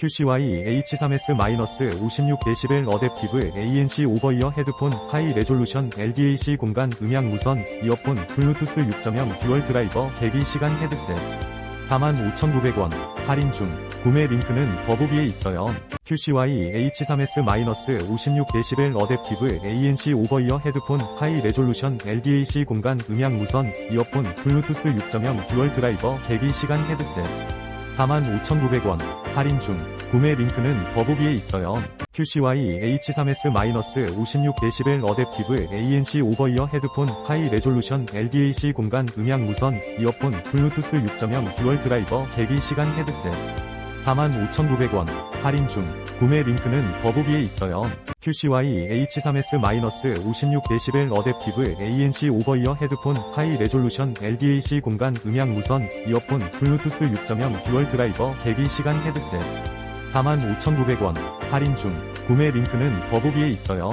QCY H3S-56dB 어댑티브 ANC 오버이어 헤드폰 하이 레졸루션 LDAC 공간 음향 무선 이어폰 블루투스 6.0 듀얼 드라이버 대기 시간 헤드셋 45,900원 할인 중 구매 링크는 더보기에 있어요. QCY H3S-56dB 어댑티브 ANC 오버이어 헤드폰 하이 레졸루션 LDAC 공간 음향 무선 이어폰 블루투스 6.0 듀얼 드라이버 대기 시간 헤드셋 45,900원 할인 중 구매 링크는 더보기에 있어요. QCY H3S-56dB 어댑티브 ANC 오버이어 헤드폰 하이 레졸루션 LDAC 공간 음향 무선 이어폰 블루투스 6.0 듀얼 드라이버 대기 시간 헤드셋 45,900원 할인 중 구매 링크는 더보기에 있어요. QCY H3S-56dB 어댑티브 ANC 오버이어 헤드폰 하이 레졸루션 LDAC 공간 음향 무선 이어폰 블루투스 6.0 듀얼 드라이버 대기 시간 헤드셋 45,900원 할인 중 구매 링크는 더보기에 있어요.